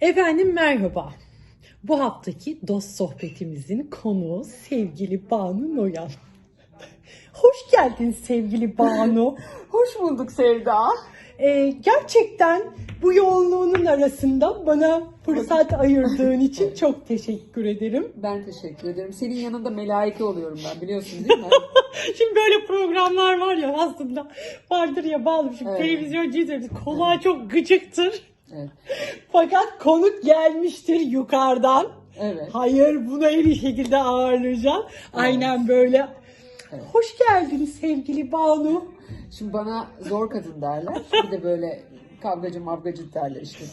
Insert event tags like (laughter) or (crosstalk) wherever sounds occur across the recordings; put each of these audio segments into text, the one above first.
Efendim merhaba. Bu haftaki dost sohbetimizin konuğu sevgili Banu Noyan. (laughs) Hoş geldin sevgili Banu. (laughs) Hoş bulduk Sevda. Ee, gerçekten bu yoğunluğunun arasında bana fırsat ayırdığın için (laughs) çok teşekkür ederim. Ben teşekkür ederim. Senin yanında melaike oluyorum ben biliyorsun değil mi? Şimdi böyle programlar var ya aslında vardır ya bağlı. Şimdi Evet. televizyoncuyuz kulağa çok gıcıktır. Evet. Fakat konuk gelmiştir yukarıdan. Evet. Hayır bunu en iyi şekilde ağırlayacağım. Aynen böyle. Evet. Hoş geldin sevgili Banu. Şimdi bana zor kadın derler. Bir de böyle kavgacı mavgacı derler işte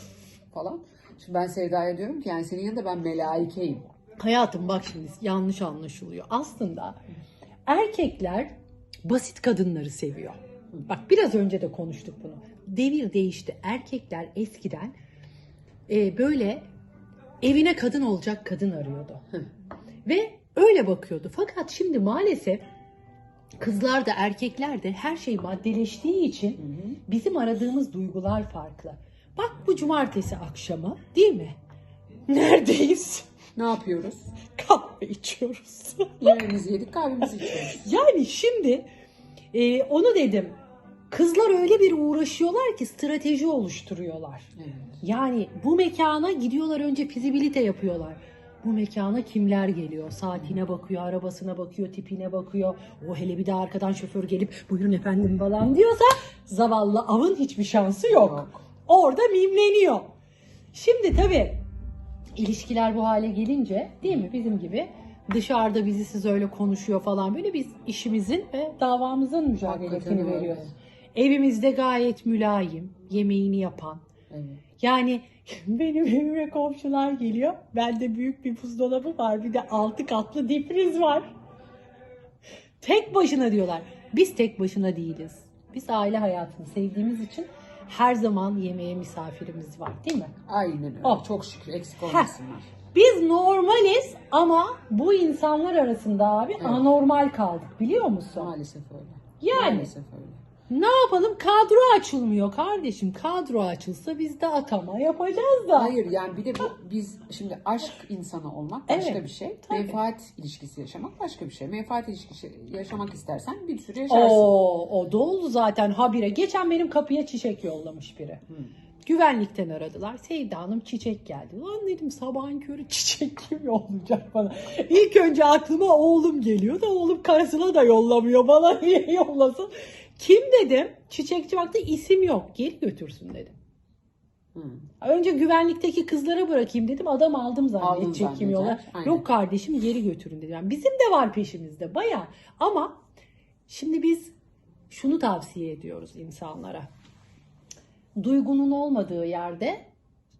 falan. Şimdi ben Sevda'ya diyorum ki yani senin yanında ben melaikeyim. Hayatım bak şimdi yanlış anlaşılıyor. Aslında erkekler basit kadınları seviyor. Bak biraz önce de konuştuk bunu. Devir değişti. Erkekler eskiden e, böyle evine kadın olacak kadın arıyordu. Ve öyle bakıyordu. Fakat şimdi maalesef kızlar da erkekler de her şey maddeleştiği için bizim aradığımız duygular farklı. Bak bu cumartesi akşamı değil mi? Neredeyiz? Ne yapıyoruz? Kahve içiyoruz. Yemeğimizi yedik kahvemizi içiyoruz. yani şimdi e, onu dedim. Kızlar öyle bir uğraşıyorlar ki strateji oluşturuyorlar. Evet. Yani bu mekana gidiyorlar önce fizibilite yapıyorlar. Bu mekana kimler geliyor? Saatine bakıyor, arabasına bakıyor, tipine bakıyor. O hele bir de arkadan şoför gelip buyurun efendim falan diyorsa zavallı avın hiçbir şansı yok. Yok. Orada mimleniyor. Şimdi tabii ilişkiler bu hale gelince değil mi bizim gibi dışarıda bizi siz öyle konuşuyor falan böyle biz işimizin ve davamızın mücadelesini Hakikaten öyle. Evimizde gayet mülayim, yemeğini yapan, Evet. yani (laughs) benim evime komşular geliyor. Bende büyük bir buzdolabı var. Bir de altı katlı difriz var. Tek başına diyorlar. Biz tek başına değiliz. Biz aile hayatını sevdiğimiz için her zaman yemeğe misafirimiz var değil mi? Aynen öyle. Oh. Çok şükür eksik olmasınlar. Biz normaliz ama bu insanlar arasında abi Evet. anormal kaldık biliyor musun? Maalesef öyle. Yani. Maalesef öyle. Ne yapalım? Kadro açılmıyor kardeşim. Kadro açılsa biz de atama yapacağız da. Hayır yani bir de bu, biz şimdi aşk insanı olmak başka Evet, bir şey. tabii. Menfaat ilişkisi yaşamak başka bir şey. Menfaat ilişkisi yaşamak istersen bir sürü yaşarsın. Oo, o da oldu zaten habire. Geçen benim kapıya çiçek yollamış biri. Güvenlikten aradılar. Sevda Hanım çiçek geldi. Lan dedim sabahın körü çiçek kim yollayacak bana? İlk önce aklıma oğlum geliyor da oğlum karısına da yollamıyor. Bana (laughs) niye yollasın? Kim dedim? Çiçekçi baktı isim yok. Geri götürsün dedim. Hı. Önce güvenlikteki kızlara bırakayım dedim. Adam aldım zannedecek kim yola. Yok kardeşim geri götürün dedim. Yani bizim de var peşimizde baya. Ama şimdi biz şunu tavsiye ediyoruz insanlara. Duygunun olmadığı yerde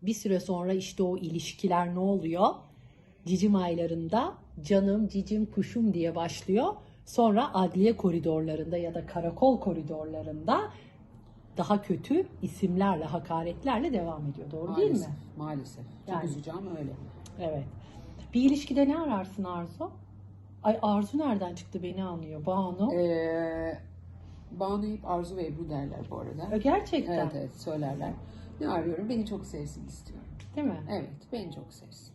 bir süre sonra işte o ilişkiler ne oluyor? Cicim aylarında canım cicim kuşum diye başlıyor. Sonra adliye koridorlarında ya da karakol koridorlarında daha kötü isimlerle, hakaretlerle devam ediyor. Doğru değil Maalesef. mi? Maalesef. Çok Yani. üzücü ama öyle. Evet. Bir ilişkide ne ararsın Arzu? Ay Arzu nereden çıktı beni anlıyor. Banu. Ee, Banu hep Arzu ve Ebru derler bu arada. Gerçekten. Evet evet söylerler. Ne arıyorum? Beni çok sevsin istiyorum. Değil mi? Evet beni çok sevsin.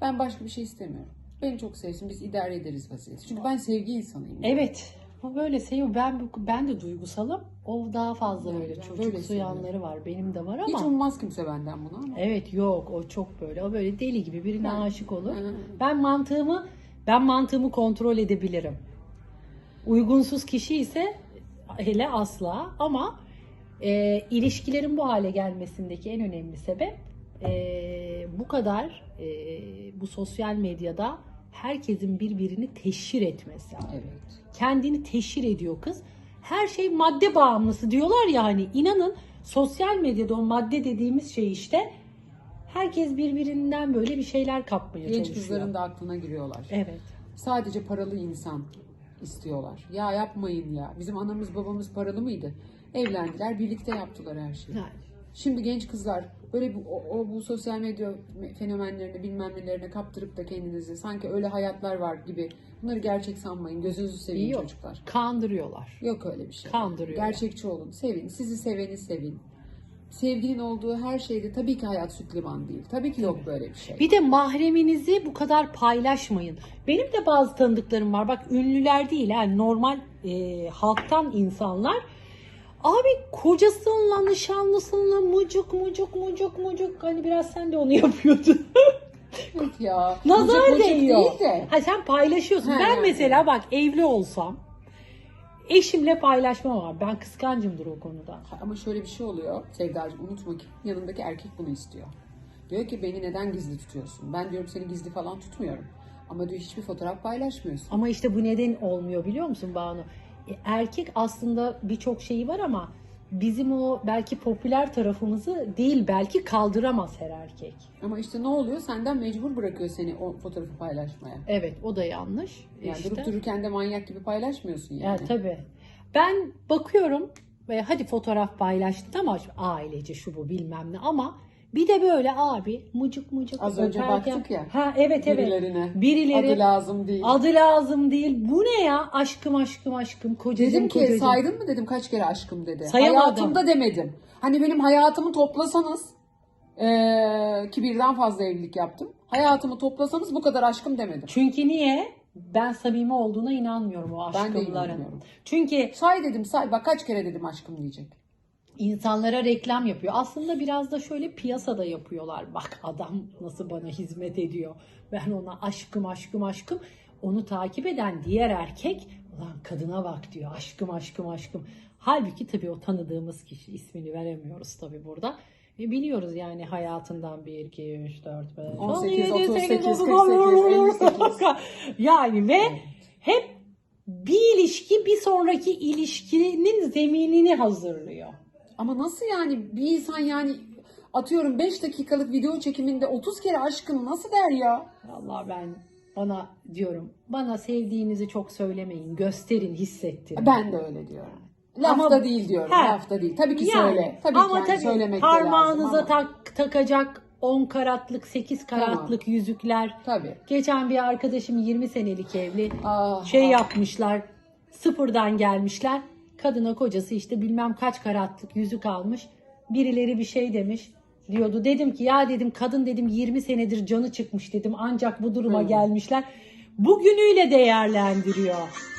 Ben başka bir şey istemiyorum. Beni çok sevsin biz idare ederiz vaziyeti. Çünkü ben sevgi insanıyım. Evet. O böyle seviyor. Ben ben de duygusalım. O daha fazla Yani böyle çocuk böyle yanları var. Benim de var Hiç ama. ummaz kimse benden bunu ama. Evet yok o çok böyle. O böyle deli gibi birine Ben- aşık olur. Hı. Ben mantığımı ben mantığımı kontrol edebilirim. Uygunsuz kişi ise hele asla ama e, ilişkilerin bu hale gelmesindeki en önemli sebep e, bu kadar e, bu sosyal medyada herkesin birbirini teşhir etmesi. Evet. Kendini teşhir ediyor kız. Her şey madde bağımlısı diyorlar ya hani inanın sosyal medyada o madde dediğimiz şey işte herkes birbirinden böyle bir şeyler kapmaya Genç çalışıyor. kızların da aklına giriyorlar. Evet. Sadece paralı insan istiyorlar. Ya yapmayın ya. Bizim anamız babamız paralı mıydı? Evlendiler, birlikte yaptılar her şeyi. Yani. Şimdi genç kızlar böyle bu, o, o bu sosyal medya fenomenlerine bilmem nelerine kaptırıp da kendinizi sanki öyle hayatlar var gibi bunları gerçek sanmayın. Gözünüzü seveyim Yok. çocuklar. Kandırıyorlar. Yok öyle bir şey. Kandırıyorlar. Gerçekçi olun. Sevin. Sizi seveni sevin. sevginin olduğu her şeyde tabii ki hayat süt liman değil. Tabii ki yok böyle bir şey. Bir de mahreminizi bu kadar paylaşmayın. Benim de bazı tanıdıklarım var. Bak ünlüler değil yani normal e, halktan insanlar. Abi kocasınla, nişanlısınla mucuk mucuk mucuk mucuk. Hani biraz sen de onu (laughs) yapıyordun. Evet ya. Nazar Mucuk mucuk değiyor. Değil de. Ha, sen paylaşıyorsun. Ha, ben mesela bak evli olsam eşimle paylaşmam var. Ben kıskancımdır o konuda. Ama şöyle bir şey oluyor Sevdacığım unutma ki yanındaki erkek bunu istiyor. Diyor ki beni neden gizli tutuyorsun? Ben diyorum seni gizli falan tutmuyorum. Ama diyor hiçbir fotoğraf paylaşmıyorsun. Ama işte bu neden olmuyor biliyor musun Banu? E, erkek aslında birçok şeyi var ama bizim o belki popüler tarafımızı değil belki kaldıramaz her erkek. Ama işte ne oluyor? Senden mecbur bırakıyor seni o fotoğrafı paylaşmaya. Evet o da yanlış. Yani işte. durup dururken de manyak gibi paylaşmıyorsun yani. Ya tabii. Ben bakıyorum ve hadi fotoğraf paylaştık ama ailece şu bu bilmem ne ama bir de böyle abi mucuk mucuk. Az önce öperken- baktık ya, Ha evet evet. Birilerine. Birileri Adı lazım değil. adı lazım değil. Bu ne ya? Aşkım aşkım aşkım. Kocacığım Dedim ki kocacığım. saydın mı dedim kaç kere aşkım dedi. Sayamadım. Hayatımda demedim. Hani benim hayatımı toplasanız eee, ki birden fazla evlilik yaptım. Hayatımı toplasanız bu kadar aşkım demedim. Çünkü niye? Ben samimi olduğuna inanmıyorum o Ben de aşkımların. inanmıyorum. Çünkü Say dedim say bak kaç kere dedim aşkım diyecek. İnsanlara reklam yapıyor. Aslında biraz da şöyle piyasada yapıyorlar. Bak adam nasıl bana hizmet ediyor. Ben ona aşkım aşkım aşkım. Onu takip eden diğer erkek ulan kadına bak diyor. Aşkım aşkım aşkım. Halbuki tabii o tanıdığımız kişi ismini veremiyoruz tabii burada. E biliyoruz yani hayatından 1, 2, 3, 4, 5, 18, 38, 48, 58. Yani ve hep bir ilişki bir sonraki ilişkinin zeminini hazırlıyor. Ama nasıl yani bir insan yani atıyorum 5 dakikalık video çekiminde 30 kere aşkım nasıl der ya? Allah ben bana diyorum bana sevdiğinizi çok söylemeyin gösterin hissettirin. Ben de öyle diyorum. Lafta Ama- değil diyorum. He. Lafta değil. Tabii ki Yani, söyle. Tabii ama ki yani tabii söylemek de lazım parmağınıza ama- tak, takacak 10 karatlık 8 karatlık yüzükler. Tabii. Geçen bir arkadaşım 20 senelik evli Ah, şey ah. yapmışlar sıfırdan gelmişler. Kadına kocası işte bilmem kaç karatlık yüzük almış. Birileri bir şey demiş diyordu. Dedim ki ya dedim kadın dedim 20 senedir canı çıkmış dedim ancak bu duruma gelmişler. Bugünüyle değerlendiriyor.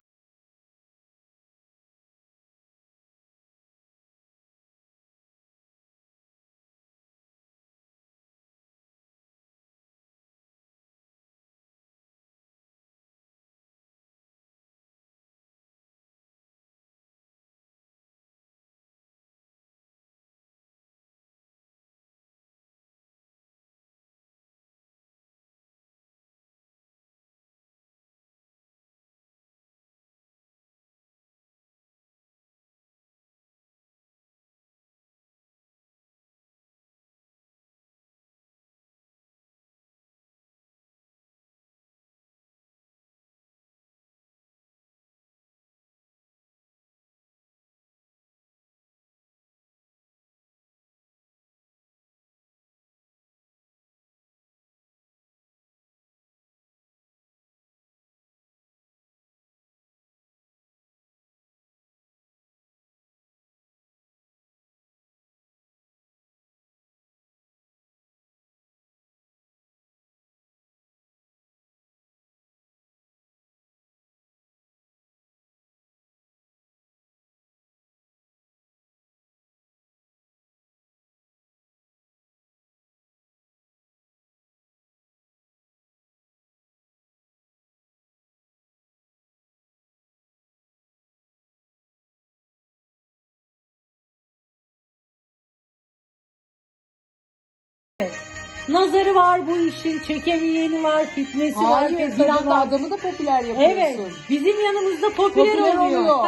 Nazarı var bu işin, çekemeyeni var, fitnesi var, Hayır, bir anda var. adamı da popüler yapıyorsun. Evet, bizim yanımızda popüler, Popüler oluyor. oluyor.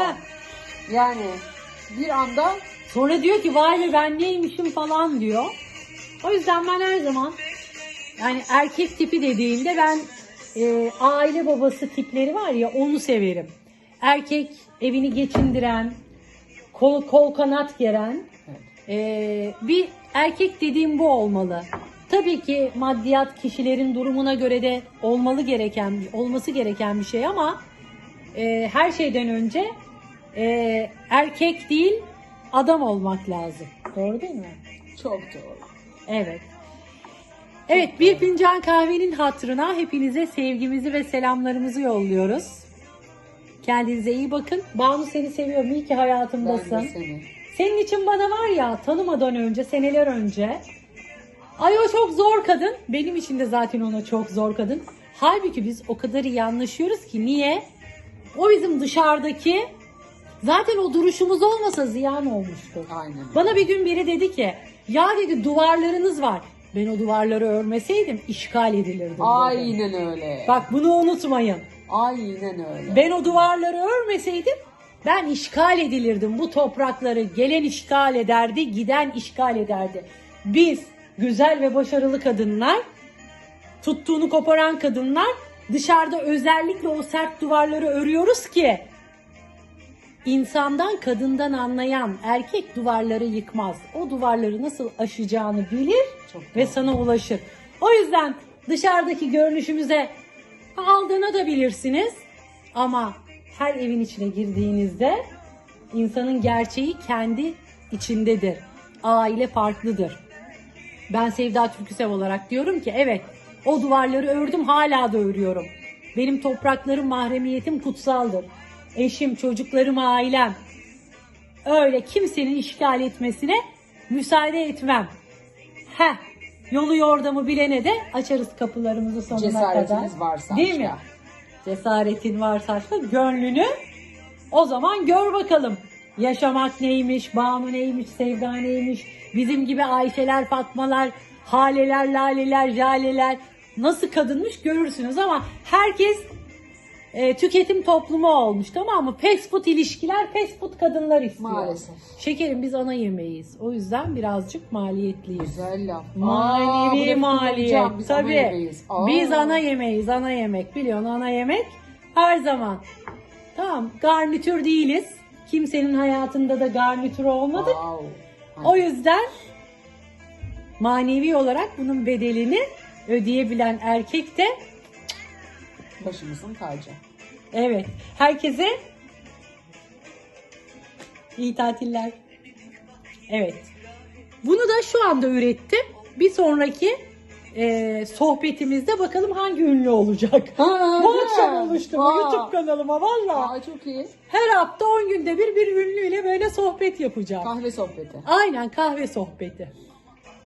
Yani bir anda Sonra diyor ki vay be ben neymişim falan diyor. O yüzden ben her zaman yani erkek tipi dediğimde ben e, aile babası tipleri var ya onu severim. Erkek evini geçindiren, kol, kol kanat geren e, bir erkek dediğim bu olmalı. Tabii ki maddiyat kişilerin durumuna göre de olmalı gereken, olması gereken bir şey ama e, her şeyden önce e, erkek değil adam olmak lazım. Doğru değil mi? Çok doğru. Evet. Evet bir fincan kahvenin hatırına hepinize sevgimizi ve selamlarımızı yolluyoruz. Kendinize iyi bakın. Banu seni seviyorum. İyi ki Ben hayatımdasın. de seni. Senin için bana var ya tanımadan önce seneler önce ay o çok zor kadın. Benim için de zaten ona çok zor kadın. Halbuki biz o kadar iyi anlaşıyoruz ki niye? O bizim dışarıdaki zaten o duruşumuz olmasa ziyan olmuştu. Aynen. Bana bir gün biri dedi ki ya dedi duvarlarınız var. Ben o duvarları örmeseydim işgal edilirdim. dedi. Aynen öyle. Bak bunu unutmayın. Aynen öyle. Ben o duvarları örmeseydim ben işgal edilirdim. Bu toprakları gelen işgal ederdi, giden işgal ederdi. Biz güzel ve başarılı kadınlar, tuttuğunu koparan kadınlar dışarıda özellikle o sert duvarları örüyoruz ki insandan kadından anlayan erkek duvarları yıkmaz. O duvarları nasıl aşacağını bilir Çok ve doğru. sana ulaşır. O yüzden dışarıdaki görünüşümüze aldanabilirsiniz ama her evin içine girdiğinizde insanın gerçeği kendi içindedir. Aile farklıdır. Ben Sevda Türküsev olarak diyorum ki evet o duvarları ördüm hala da örüyorum. Benim topraklarım mahremiyetim kutsaldır. Eşim, çocuklarım, ailem. Öyle kimsenin işgal etmesine müsaade etmem. Heh, yolu yordamı bilene de açarız kapılarımızı sonuna Cesaretiniz kadar. varsa Değil mi? Cesaretin varsa gönlünü o zaman gör bakalım. Yaşamak neymiş, Banu neymiş, Sevda neymiş, bizim gibi Ayşeler, Fatmalar, Haleler, Laleler, Jaleler nasıl kadınmış görürsünüz ama herkes e, tüketim toplumu olmuş tamam mı? Fast food ilişkiler fast food kadınlar istiyor. Maalesef. Şekerim biz ana yemeğiyiz. O yüzden birazcık maliyetliyiz. Güzel laf. Aa, Manevi lafı maliyet. Biz ana Tabii. yemeğiz. Aa. Biz ana yemeğiz, ana yemek. Biliyorsun ana yemek her zaman. Tamam, garnitür değiliz. Kimsenin hayatında da garnitür olmadık. Wow. O yüzden manevi olarak bunun bedelini ödeyebilen erkek de Başımızın tacı. evet. Herkese iyi tatiller. Evet. Bunu da şu anda ürettim. Bir sonraki e, sohbetimizde bakalım hangi ünlü olacak. Ha, Bu akşam oluştu bu Aa. YouTube kanalıma valla. Aa, çok iyi. Her hafta 10 günde bir bir ünlüyle böyle sohbet yapacağım. Kahve sohbeti. Aynen kahve sohbeti.